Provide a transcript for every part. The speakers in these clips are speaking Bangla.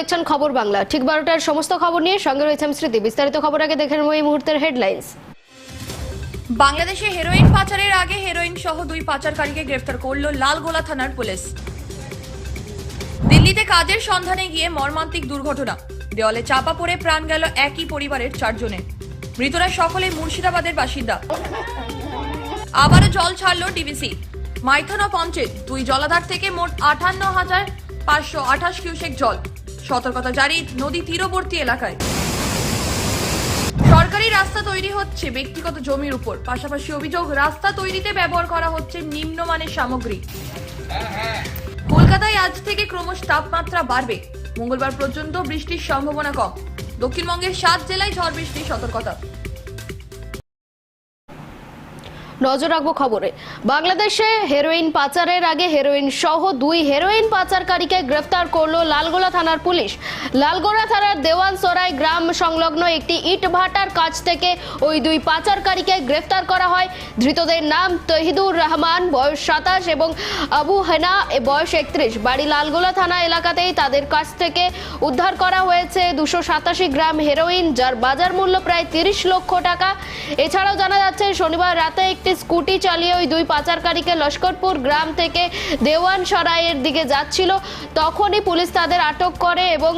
দেখছেন খবর বাংলা। ঠিক বারোটার সমস্ত খবর নিয়ে সঙ্গে রয়েছে আমি স্মৃতি। বিস্তারিত খবর আগে দেখে নেব এই মুহূর্তের হেডলাইন্স বাংলাদেশে হেরোইন পাচারের আগে হেরোইন সহ দুই পাচারকারীকে গ্রেফতার করল লালগোলা থানার পুলিশ। দিল্লিতে কাজের সন্ধানে গিয়ে মর্মান্তিক দুর্ঘটনা। দেওয়ালে চাপা পড়ে প্রাণ গেল একই পরিবারের চারজনের। মৃতরা সকলে মুর্শিদাবাদের বাসিন্দা। আবারও জল ছাড়ল ডিবিসি। মাইথন পঞ্চেত দুই জলাধার থেকে মোট আটান্ন হাজার পাঁচশো আঠাশ কিউসেক জল। সতর্কতা জারি নদী তীরবর্তী এলাকায়। সরকারি রাস্তা তৈরি হচ্ছে ব্যক্তিগত জমির উপর। পাশাপাশি অভিযোগ, রাস্তা তৈরিতে ব্যবহার করা হচ্ছে নিম্নমানের সামগ্রী। কলকাতায় আজ থেকে ক্রমশ তাপমাত্রা বাড়বে। মঙ্গলবার পর্যন্ত বৃষ্টির সম্ভাবনা কম। দক্ষিণবঙ্গের সাত জেলায় ঝড় বৃষ্টির সতর্কতা। নজর রাখব খবরে। বাংলাদেশে হেরোইন পাচারের আগে হেরোইন সহ দুই হেরোইন পাচারকারীকে গ্রেফতার করল লালগোলা থানার পুলিশ। লালগোলা থানার দেওয়ান সরাই গ্রাম সংলগ্ন একটি ইট ভাটার কাছ থেকে ওই দুই পাচারকারীকে গ্রেফতার করা হয়। ধৃতদের নাম তহিদুর রহমান, বয়স সাতাশ, এবং আবু হেনা বয়স একত্রিশ। বাড়ি লালগোলা থানা এলাকাতেই তাদের কাছ থেকে উদ্ধার করা হয়েছে দুশো সাতাশি গ্রাম হেরোইন, যার বাজার মূল্য প্রায় তিরিশ লক্ষ টাকা। এছাড়াও জানা যাচ্ছে, শনিবার রাতে একটি স্কুটি চালিয়ে ওই দুই পাচারকারীকে লস্করপুর গ্রাম থেকে দেওয়ান সরাইয়ের দিকে যাচ্ছিল। তখনই পুলিশ তাদের আটক করে এবং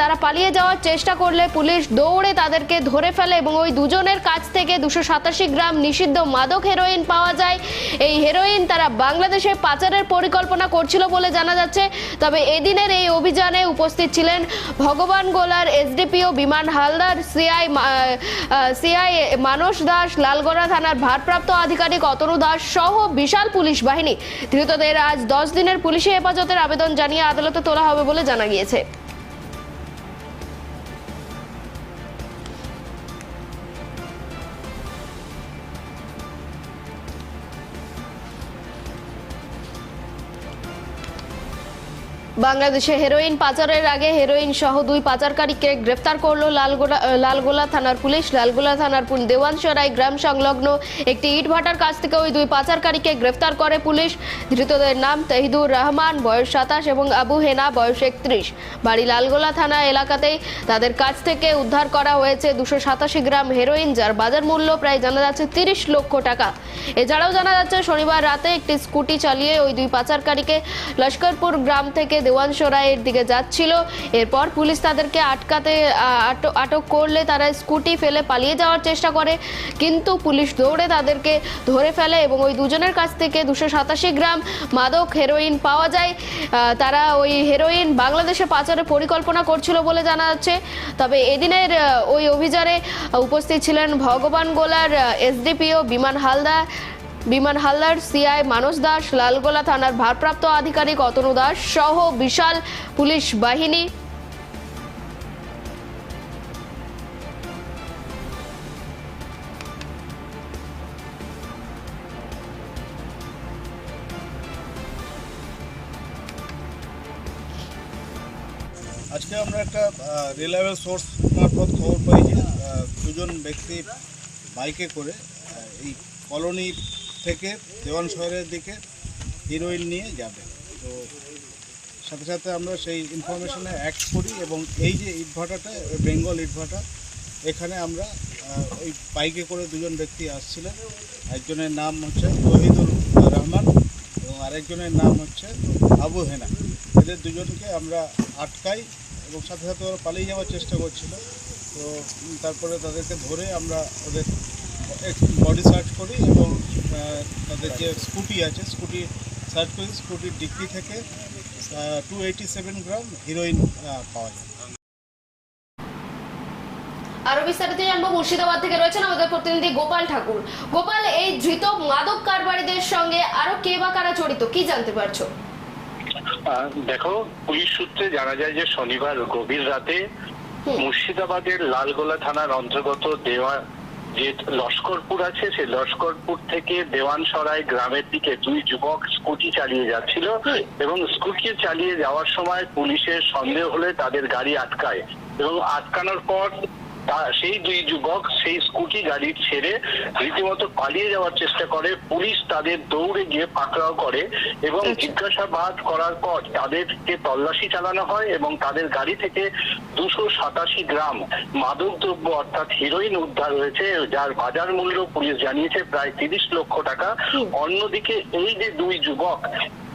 তারা পালিয়ে যাওয়ার চেষ্টা করলে পুলিশ দৌড়ে তাদেরকে ধরে ফেলে এবং ওই দুজনের কাছ থেকে দুশো সাতাশি গ্রাম নিষিদ্ধ মাদক হেরোইন পাওয়া যায়। এই হেরোইন তারা বাংলাদেশে পাচারের পরিকল্পনা করছিল বলে জানা যাচ্ছে। তবে এদিনের এই অভিযানে উপস্থিত ছিলেন ভগবান গোলার SDPO Biman Haldar, CI CI Manas Das, লালগড়া থানার ভারপ্রাপ্ত আধিকারিক অতনু দাস সহ বিশাল পুলিশ বাহিনী। ধৃতদের আজ দশ দিনের পুলিশি হেফাজতের আবেদন জানিয়ে আদালতে তোলা হবে বলে জানা গিয়েছে। বাংলাদেশে হেরোইন পাচারের আগে হেরোইন সহ দুই পাচারকারীকে গ্রেফতার করল লালগোলা লালগোলা থানার পুলিশ। লালগোলা থানার দেওয়ানসরাই গ্রাম সংলগ্ন একটি ইটভাটার কাছ থেকে ওই দুই পাচারকারীকে গ্রেফতার করে পুলিশ। ধৃতদের নাম তহিদুর রহমান, বয়স সাতাশ, এবং আবু হেনা, বয়স একত্রিশ। বাড়ি লালগোলা থানা এলাকাতেই তাদের কাছ থেকে উদ্ধার করা হয়েছে দুশো সাতাশি গ্রাম হেরোইন, যার বাজার মূল্য প্রায় জানা যাচ্ছে তিরিশ লক্ষ টাকা। এছাড়াও জানা যাচ্ছে, শনিবার রাতে একটি স্কুটি চালিয়ে ওই দুই পাচারকারীকে লস্করপুর গ্রাম থেকে দেওয়ানসরাইয়ের দিকে যাচ্ছিল। এরপর পুলিশ তাদেরকে আটকাতে আটক- করলে তারা স্কুটি ফেলে পালিয়ে যাওয়ার চেষ্টা করে। কিন্তু পুলিশ দৌড়ে তাদেরকে ধরে ফেলে এবং ওই দুজনের কাছ থেকে দুশো সাতাশি গ্রাম মাদক, হেরোইন পাওয়া যায়। তারা ওই হেরোইন বাংলাদেশে পাচারের পরিকল্পনা করছিল বলে জানা যাচ্ছে। তবে এদিনের ওই অভিযানে উপস্থিত ছিলেন ভগবান গোলার এসডিপিও বিমান হালদার বিমান হালদার সিআই মানস দাস, লালগোলা থানার ভারপ্রাপ্ত আধিকারিক অতনু দাস সহ বিশাল পুলিশ বাহিনী। আজকে আমরা একটা রিলায়েবল সোর্স মারফত খবর পাই যে দুজন ব্যক্তি বাইকে করে এই কলোনি থেকে দেওয়ান শহরের দিকে হিরোইন নিয়ে যাবে। তো সাথে সাথে আমরা সেই ইনফরমেশনে অ্যাক্ট করি এবং এই যে ইটভাটাটা বেঙ্গল ইটভাটা এখানে আমরা ওই বাইকে করে দুজন ব্যক্তি আসছিলেন। একজনের নাম হচ্ছে তহিদুর রহমান এবং আরেকজনের নাম হচ্ছে আবু হেনা। এদের দুজনকে আমরা আটকাই এবং সাথে সাথে ওরা পালিয়ে যাওয়ার চেষ্টা করছিল। তো তারপরে তাদেরকে ধরে আমরা ওদের বডি সার্চ করি এবং তাদের যে স্কুটি আছে স্কুটি সার্চ করি স্কুটির ডিক্কি থেকে two eighty seven gram heroin পাওয়া যায়। আরও বিস্তারিত জানব মুর্শিদাবাদ থেকে রয়েছেন আমাদের প্রতিনিধি গোপাল ঠাকুর। গোপাল এই ধৃত মাদক কারবারিদের সঙ্গে আরও কে বা কারা জড়িত? কি জানতে পারছ? দেখো পুলিশ সূত্রে জানা যায় যে শনিবার গভীর রাতে মুর্শিদাবাদের লালগোলা থানার অন্তর্গত দেওয়া যে লস্করপুর আছে, সেই লস্করপুর থেকে দেওয়ান সরাই গ্রামের দিকে দুই যুবক স্কুটি চালিয়ে যাচ্ছিল এবং স্কুটি চালিয়ে যাওয়ার সময় পুলিশের সন্দেহ হলে তাদের গাড়ি আটকায় এবং আটকানোর পর সেই দুই যুবক সেই স্কুটি গাড়ি ছেড়ে রীতিমতো পালিয়ে যাওয়ার চেষ্টা করে। পুলিশ তাদের দৌড়ে গিয়ে পাকড়াও করে এবং জিজ্ঞাসাবাদ করার পর তাদেরকে তল্লাশি চালানো হয় এবং তাদের গাড়ি থেকে দুশো সাতাশি গ্রাম মাদক দ্রব্য অর্থাৎ হিরোইন উদ্ধার হয়েছে যার বাজার মূল্য পুলিশ জানিয়েছে প্রায় তিরিশ লক্ষ টাকা। অন্যদিকে এই যে দুই যুবক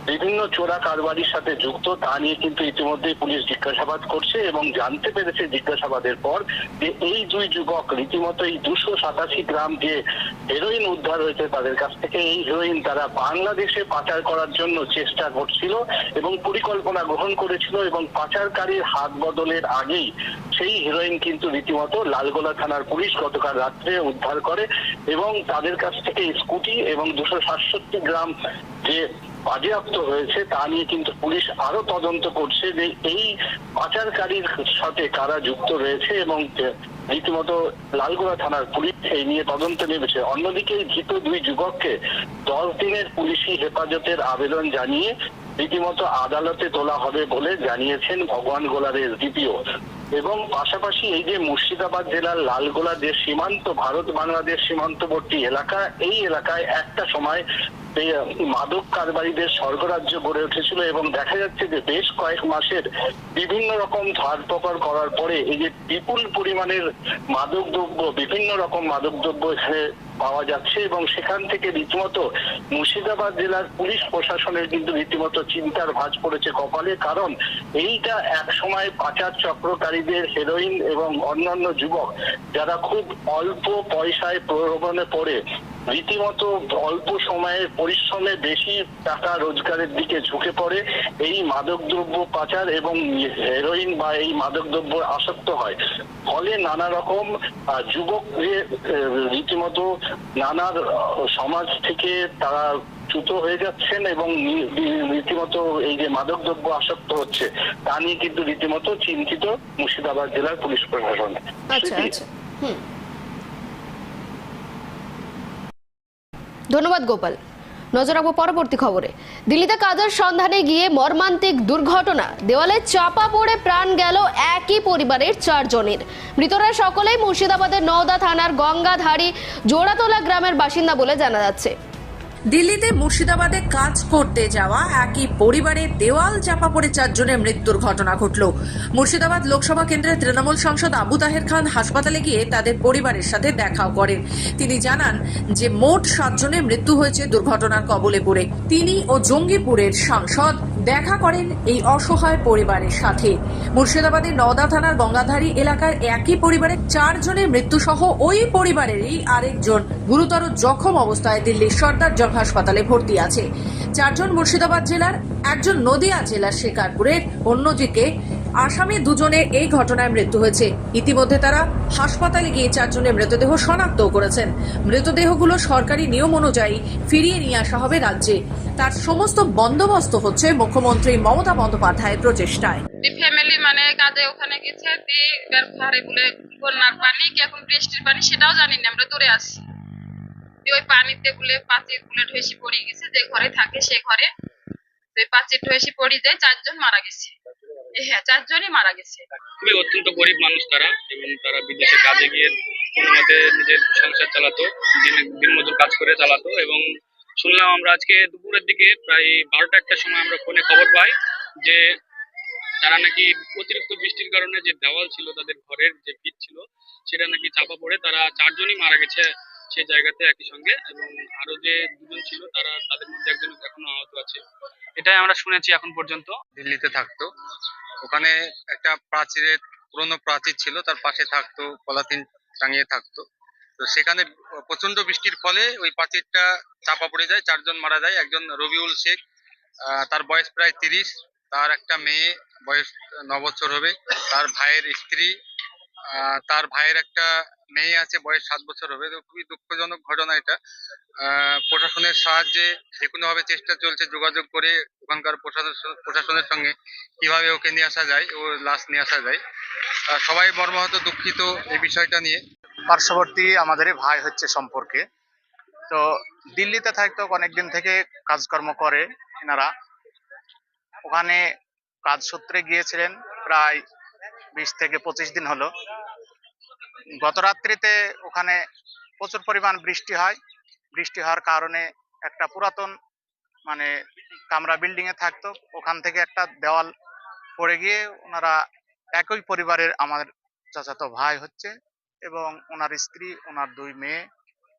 বিভিন্ন চোরা কারবারির সাথে যুক্ত, তা নিয়ে কিন্তু ইতিমধ্যে পুলিশ জিজ্ঞাসাবাদ করছে এবং জানতে পেরেছে জিজ্ঞাসাবাদের পর যে এই দুই যুবক রীতিমতো এই দুশো সাতাশি গ্রাম যে হেরোইন উদ্ধার হয়েছে তাদের কাছ থেকে, এই হেরোইন তারা বাংলাদেশে পাচার করার জন্য চেষ্টা করছিল এবং পরিকল্পনা গ্রহণ করেছিল এবং পাচারকারীর হাত বদলের আগেই সেই হিরোইন কিন্তু রীতিমতো লালগোলা থানার পুলিশ গতকাল রাত্রে উদ্ধার করে এবং তাদের কাছ থেকে স্কুটি এবং দুশো সাতষট্টি গ্রাম যে বাজেয়াপ্ত হয়েছে, তা নিয়ে কিন্তু পুলিশ আরও তদন্ত করছে যে এই পাচারকারীর সাথে কারা যুক্ত রয়েছে এবং রীতিমতো লালগোড়া থানার পুলিশ এই নিয়ে তদন্ত নেমেছে। অন্যদিকে ধৃত দুই যুবককে দশ দিনের পুলিশি হেফাজতের আবেদন জানিয়ে রীতিমতো আদালতে তোলা হবে বলে জানিয়েছেন ভগবান গোলার এসডিপিও এবং পাশাপাশি এই যে মুর্শিদাবাদ জেলার লালগোলা যে সীমান্ত, ভারত বাংলাদেশ সীমান্তবর্তী এলাকা, এই এলাকায় একটা সময় মাদক কারবারিদের স্বর্গরাজ্য গড়ে উঠেছিল এবং দেখা যাচ্ছে যে বেশ কয়েক মাসের বিভিন্ন রকম ধরপকড় করার পরে এই যে বিপুল পরিমাণের মাদক দ্রব্য, বিভিন্ন রকম মাদক দ্রব্য এখানে পাওয়া যাচ্ছে এবং সেখান থেকে রীতিমতো মুর্শিদাবাদ জেলার পুলিশ প্রশাসনের কিন্তু রীতিমতো চিন্তার ভাঁজ পড়েছে কপালে। কারণ এইটা এক সময় পাচার চক্রকারীদের হেরোইন এবং অন্যান্য যুবক যারা খুব অল্প পয়সায় প্রলোভনে পড়ে, রীতিমতো অল্প সময়ে পরিশ্রমে বেশি টাকা রোজগারের দিকে ঝুঁকে পড়ে, এই মাদকদ্রব্য পাচার এবং হেরোইন বা এই মাদকদ্রব্য আসক্ত হয়। ফলে নানা রকম যুবক রীতিমতো নানার সমাজ থেকে তারা চ্যুত হয়ে যাচ্ছেন এবং রীতিমতো এই যে মাদকদ্রব্য আসক্ত হচ্ছে তা নিয়ে কিন্তু রীতিমতো চিন্তিত মুর্শিদাবাদ জেলার পুলিশ প্রশাসন। আচ্ছা আচ্ছা। ধন্যবাদ গোপাল। নজর রাখব পরবর্তী খবরে। দিল্লিতে কাজের সন্ধানে গিয়ে মর্মান্তিক দুর্ঘটনা। দেওয়ালে চাপা পড়ে প্রাণ গেল একই পরিবারের চারজনের। মৃতরা সকলেই মুর্শিদাবাদের নওদা থানার গঙ্গাধারী জোড়াতলা গ্রামের বাসিন্দা বলে জানা যাচ্ছে। দিল্লিতে মুর্শিদাবাদে কাজ করতে যাওয়া একই পরিবারে দেওয়াল চাপা পড়ে চারজনের মৃত্যুর ঘটনা ঘটল। মুর্শিদাবাদ লোকসভা কেন্দ্রের তৃণমূল সাংসদ আবু তাহের খান হাসপাতালে গিয়ে তাদের পরিবারের সাথে দেখাও করেন। তিনি জানান যে মোট সাতজনের মৃত্যু হয়েছে দুর্ঘটনার কবলে পড়ে। তিনি ও জঙ্গিপুরের সাংসদ দেখা করেন এই অসহায় পরিবারের সাথে। মুর্শিদাবাদের নওদা থানার গঙ্গাধারী এলাকার একই পরিবারের চারজনের মৃত্যু সহ ওই পরিবারেরই আরেকজন গুরুতর জখম অবস্থায় দিল্লির সর্দার জং হাসপাতালে ভর্তি আছে। চারজন মুর্শিদাবাদ জেলার, একজন নদিয়া জেলার শিকারপুরের, অন্যদিকে আসামে দুজনের এই ঘটনায় মৃত্যু হয়েছে। ইতিমধ্যে তারা হাসপাতালে গিয়ে চারজনের মৃতদেহ শনাক্ত করেছেন। মৃতদেহগুলো সরকারি নিয়ম অনুযায়ী ফিরিয়ে নিয়ে আসা হবে রাজ্যে। তার সমস্ত বন্দোবস্ত হচ্ছে মুখ্যমন্ত্রী মমতা বন্দ্যোপাধ্যায়ের প্রচেষ্টায়। ফ্যামিলি মানে কাজে ওখানে গেছে ঘরে বলে বন্যার পানি, কি এখন বৃষ্টির পানি সেটাও জানি না, আমরা দূরে দিয়ে ওই পানিতে বলে পাঁচির গুলে ঢেসি পড়ে গেছে, যে ঘরে থাকে সে ঘরে। ওই পাঁচির ঢেসি পড়ে যায়, চারজন মারা গেছে। হ্যাঁ চারজনই মারা গেছে। খুবই অত্যন্ত গরিব মানুষ তারা এবং তারা বিদেশে কাজে গিয়ে কোনো মতে নিজের সংসার চালাতো দিন দিনমজুর কাজ করে চালাতো এবং শুনলাম আমরা আজকে দুপুরের দিকে প্রায় বারোটা একটার সময় আমরা ফোনে খবর পাই যে তারা নাকি অতিরিক্ত বৃষ্টির কারণে যে দেওয়াল ছিল তাদের ঘরের যে ভিত ছিল সেটা নাকি চাপা পড়ে তারা চারজনই মারা গেছে সেই জায়গাতে একই সঙ্গে এবং আরও যে দুজন ছিল তারা তাদের মধ্যে একজন এখনও আহত আছে। এটাই আমরা শুনেছি এখন পর্যন্ত। দিল্লিতে থাকতো। ওখানে একটা প্রাচীরের, পুরনো প্রাচীর ছিল, তার পাশে থাকতো পলাথিন টাঙিয়ে থাকতো। তো সেখানে প্রচণ্ড বৃষ্টির ফলে ওই প্রাচীরটা চাপা পড়ে যায়, চারজন মারা যায়, একজন রবিউল শেখ তার বয়স প্রায় তিরিশ, তার একটা মেয়ে বয়স ন বছর হবে, তার ভাইয়ের স্ত্রী তার ভাইয়ের একটা মেয়ে আছে, বয়স সাত বছর হবে। তো খুবই দুঃখজনক ঘটনা এটা। প্রশাসনের সাহায্যে যে কোনো ভাবে চেষ্টা চলছে যোগাযোগ করে ওখানকার প্রশাসন, প্রশাসনের সঙ্গে কীভাবে ওকে নিয়ে আসা যায়, ও লাশ নিয়ে আসা যায়। সবাই মর্মাহত, দুঃখিত এই বিষয়টা নিয়ে। পার্শ্ববর্তী আমাদের ভাই হচ্ছে সম্পর্কে। তো দিল্লিতে থাকতো, অনেকদিন থেকে কাজকর্ম করে এনারা। ওখানে কাজ সূত্রে গিয়েছিলেন, প্রায় বিশ থেকে পঁচিশ দিন হলো। গত রাত্রিতে ওখানে প্রচুর পরিমাণ বৃষ্টি হয়। বৃষ্টি হওয়ার কারণে একটা পুরাতন মানে কামরা বিল্ডিংয়ে থাকতো। ওখান থেকে একটা দেওয়াল পড়ে গিয়ে ওনারা একই পরিবারের আমার চাচাতো ভাই হচ্ছে এবং ওনার স্ত্রী, ওনার দুই মেয়ে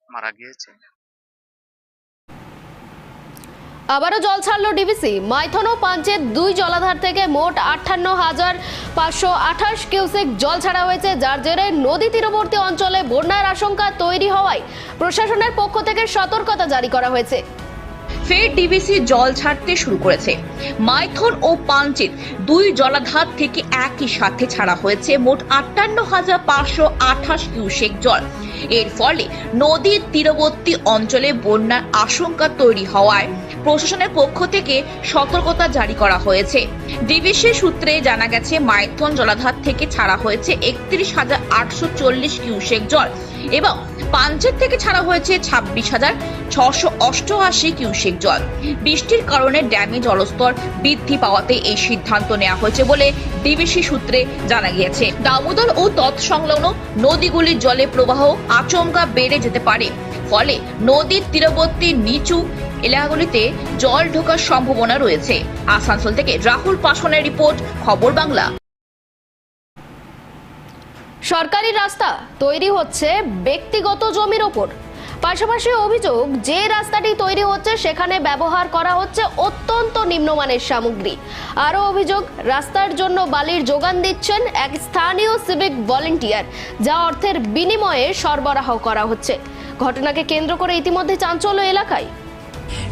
মারা গিয়েছে। আবারও জল ছাড়লো ডিবিসি। মাইথন ও পাঞ্চের দুই জলাধার থেকে মোট আটান্ন হাজার পাঁচশো আঠাশ কিউসেক জল ছাড়া হয়েছে, যার জেরে নদী তীরবর্তী অঞ্চলে বন্যার আশঙ্কা তৈরি হওয়ায় প্রশাসনের পক্ষ থেকে সতর্কতা জারি করা হয়েছে। ফের ডিবিসি জল ছাড়তে শুরু করেছে। মাইথন ও পাঞ্চেত দুই জলাধার থেকে একই সাথে ছাড়া হয়েছে মোট আটান্ন হাজার পাঁচশো আঠাশ কিউসেক জল। এর ফলে নদীর তীরবর্তী অঞ্চলে বন্যার আশঙ্কা তৈরি হওয়ায় প্রশাসনের পক্ষ থেকে সতর্কতা জারি করা হয়েছে। ডিবিসি সূত্রে জানা গেছে, মাইথন জলাধার থেকে ছাড়া হয়েছে একত্রিশ হাজার আটশো চল্লিশ কিউসেক জল। এবং পাঞ্চেত থেকে ছাড়া হয়েছে ছাব্বিশ হাজার ছশো অষ্টআশি কিউসেক জল। বৃষ্টির কারণে ড্যামে জলস্তর বৃদ্ধি পাওয়াতে এই সিদ্ধান্ত নেওয়া হয়েছে বলে ডিবিসি সূত্রে জানা গিয়েছে। দামোদর ও তৎসংলগ্ন নদীগুলির জলে প্রবাহ আচমকা বেড়ে যেতে পারে। ফলে নদীর তীরবর্তী নিচু এলাকাগুলিতে জল ঢোকার সম্ভাবনা রয়েছে। আসানসোল থেকে রাহুল পাসনের রিপোর্ট, খবর বাংলা। সরকারি রাস্তা তৈরি হচ্ছে ব্যক্তিগত জমির ওপর। পাশাপাশি অভিযোগ, যে রাস্তাটি তৈরি হচ্ছে সেখানে ব্যবহার করা হচ্ছে অত্যন্ত নিম্নমানের সামগ্রী। আরও অভিযোগ, রাস্তার জন্য বালির যোগান দিচ্ছেন এক স্থানীয় সিভিক ভলেন্টিয়ার, যা অর্থের বিনিময়ে সরবরাহ করা হচ্ছে। ঘটনাকে কেন্দ্র করে ইতিমধ্যে চাঞ্চল্য এলাকায়।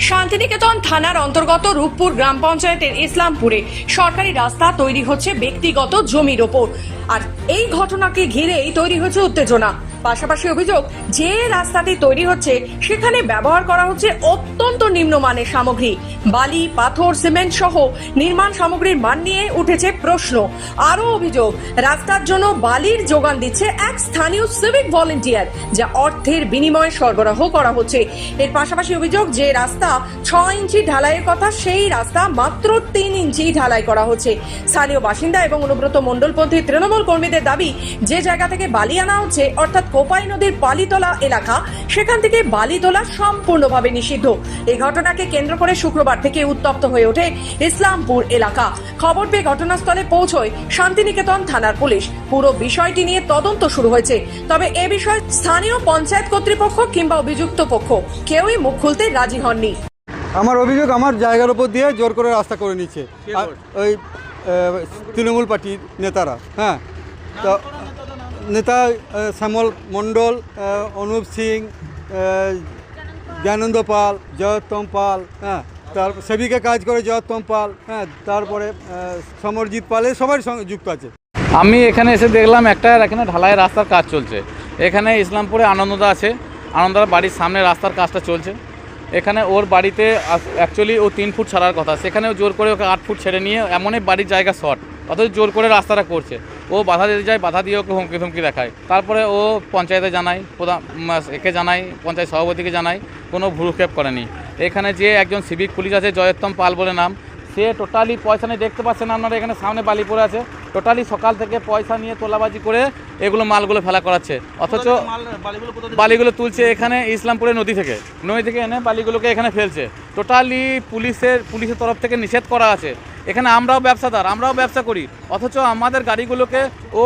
শান্তিনিকেতন থানার অন্তর্গত রূপপুর গ্রাম পঞ্চায়েতের ইসলামপুরে সরকারি রাস্তা তৈরি হচ্ছে ব্যক্তিগত জমির ওপর। আর এই ঘটনাকে ঘিরেই তৈরি হচ্ছে উত্তেজনা। পাশাপাশি অভিযোগ, যে রাস্তাটি তৈরি হচ্ছে, সেখানে ব্যবহার করা হচ্ছে অত্যন্ত নিম্নমানের সামগ্রী। বালি, পাথর, সিমেন্ট সহ নির্মাণ সামগ্রীর মান নিয়ে উঠেছে প্রশ্ন। আরও অভিযোগ, রাস্তার জন্য বালির যোগান দিচ্ছে এক স্থানীয় সিভিক ভলেন্টিয়ার যা অর্থের বিনিময়ে সরবরাহ করা হচ্ছে। এর পাশাপাশি অভিযোগ, যে রাস্তা ছ ইঞ্চি ঢালাইয়ের কথা, সেই রাস্তা মাত্র তিন ইঞ্চি ঢালাই করা হচ্ছে। স্থানীয় বাসিন্দা এবং অনুব্রত মণ্ডলপন্থী তৃণমূল কর্মীদের দাবি, যে জায়গা থেকে বালি আনা হচ্ছে, অর্থাৎ কোপাই নদীর বালিতলা এলাকা। সেখান থেকে বালি তোলা সম্পূর্ণভাবে নিষিদ্ধ। এই ঘটনাকে কেন্দ্র করে শুক্রবার থেকে উত্তপ্ত হয়ে ওঠে ইসলামপুর এলাকা। খবর পেয়ে ঘটনাস্থলে পৌঁছয় শান্তিনিকেতন থানার পুলিশ। পুরো বিষয়টি নিয়ে তদন্ত শুরু হয়েছে। তবে এ বিষয়ে স্থানীয় পঞ্চায়েত কর্তৃপক্ষ কিংবা অভিযুক্ত পক্ষ কেউই মুখ খুলতে রাজি হননি। আমার অভিযোগ আমার জায়গার উপর দিয়ে জোর করে রাস্তা করে নিচ্ছে। ওই তৃণমূল পার্টির নেতারা হ্যাঁ। তো নেতা শ্যামল মণ্ডল অনুপ সিং জ্ঞানন্দ পাল জয়োত্তম পাল হ্যাঁ তার সেবিকা কাজ করে জয়োত্তম পাল হ্যাঁ তারপরে সমরজিৎ পাল, এ সবাই সঙ্গে যুক্ত আছে। আমি এখানে এসে দেখলাম একটা এখানে ঢালাই রাস্তার কাজ চলছে। এখানে ইসলামপুরে আনন্দদা আছে। আনন্দদার বাড়ির সামনে রাস্তার কাজটা চলছে। এখানে ওর বাড়িতে অ্যাকচুয়ালি ও তিন ফুট ছাড়ার কথা। সেখানেও জোর করে ওকে আট ফুট ছেড়ে নিয়ে এমনই বাড়ির জায়গা শর্ট অথচ জোর করে রাস্তাটা করছে। ও বাধা দিতে যায় বাধা দিয়ে ওকে হুমকি ধুমকি দেখায়। তারপরে ও পঞ্চায়েতে জানায় প্রধান একে জানাই পঞ্চায়েত সভাপতিকে জানাই কোনো ভ্রুক্ষেপ করেনি। এখানে যে একজন সিভিক পুলিশ আছে জয়োত্তম পাল বলে নাম সে টোটালি পয়সা নিয়ে দেখতে পাচ্ছেন আপনারা এখানে সামনে বালি পড়ে আছে। টোটালি সকাল থেকে পয়সা নিয়ে তোলাবাজি করে এগুলো মালগুলো ফেলা করাচ্ছে। অথচ বালিগুলো তুলছে এখানে ইসলামপুরে নদী থেকে। নদী থেকে এনে বালিগুলোকে এখানে ফেলছে। টোটালি পুলিশের পুলিশের তরফ থেকে নিষেধ করা আছে। এখানে আমরাও ব্যবসাদার, আমরাও ব্যবসা করি। অথচ আমাদের গাড়িগুলোকে ও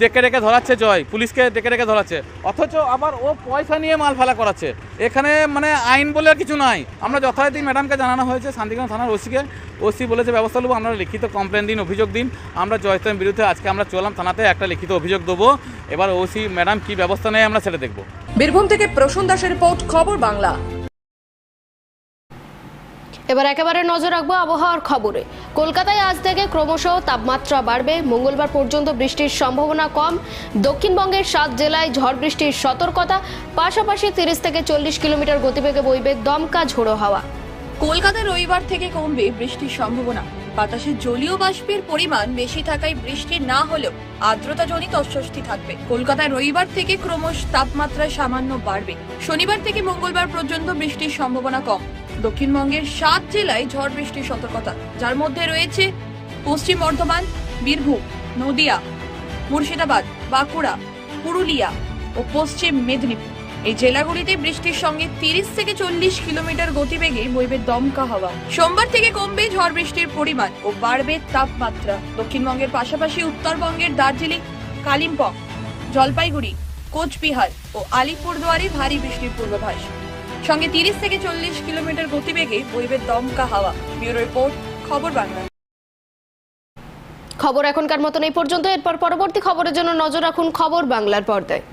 ডেকে ডেকে ধরাচ্ছে জয়, পুলিশকে ডেকে ডেকে ধরাচ্ছে। অথচ আবার ও পয়সা নিয়ে মাল ফেলা করাচ্ছে। এখানে মানে আইন বলে কিছু নাই। আমরা যথারীতি ম্যাডামকে জানানো হয়েছে শান্তিগঞ্জ থানার ওসিকে। ওসি বলেছে, ব্যবস্থা নেব আপনারা লিখিত কমপ্লেন দিন, অভিযোগ দিন। আমরা জয়স্তমের বিরুদ্ধে আজকে আমরা চললাম, থানাতে একটা লিখিত অভিযোগ দেবো। এবার ওসি, ম্যাডাম কি ব্যবস্থা নেয়, আমরা সেটা দেখব। বীরভূম থেকে প্রসূন দাসের রিপোর্ট, খবর বাংলা। এবার একেবারে নজর রাখব আবহাওয়ার খবরে। কলকাতায় আজ থেকে ক্রমশ তাপমাত্রা বাড়বে। মঙ্গলবার পর্যন্ত বৃষ্টির সম্ভাবনা কম। দক্ষিণবঙ্গের সাত জেলায় ঝড় বৃষ্টির সতর্কতা। পাশাপাশি তিরিশ থেকে চল্লিশ কিলোমিটার গতিবেগে বইবে দমকা ঝোড়ো হাওয়া। কলকাতায় রবিবার থেকে কমবে বৃষ্টির সম্ভাবনা। বাতাসে জলীয় বাষ্পের পরিমাণ বেশি থাকায় বৃষ্টি না হলেও আর্দ্রতাজনিত অস্বস্তি থাকবে। কলকাতায় রবিবার থেকে ক্রমশ তাপমাত্রা সামান্য বাড়বে। শনিবার থেকে মঙ্গলবার পর্যন্ত বৃষ্টির সম্ভাবনা কম। দক্ষিণবঙ্গের সাত জেলায় ঝড় বৃষ্টির সতর্কতা, যার মধ্যে রয়েছে পশ্চিম বর্ধমান, বীরভূম, নদিয়া, মুর্শিদাবাদ, বাঁকুড়া, পুরুলিয়া ও পশ্চিম মেদিনীপুর। এই জেলাগুলিতে বৃষ্টির সঙ্গে তিরিশ থেকে চল্লিশ কিলোমিটার গতিবেগে বইবে দমকা হাওয়া। সোমবার থেকে কমবে ঝড় বৃষ্টির পরিমাণ ও বাড়বে তাপমাত্রা। দক্ষিণবঙ্গের পাশাপাশি উত্তরবঙ্গের দার্জিলিং, কালিম্পং, জলপাইগুড়ি, কোচবিহার ও আলিপুরদুয়ারে ভারী বৃষ্টির পূর্বাভাস। সঙ্গে তিরিশ থেকে চল্লিশ কিলোমিটার গতিবেগে বইবে দমকা হাওয়া। ব্যুরো রিপোর্ট, খবর বাংলা। খবর এখনকার মতন এই পর্যন্ত। এরপর পরবর্তী খবরের জন্য নজর রাখুন খবর বাংলার পর্দায়।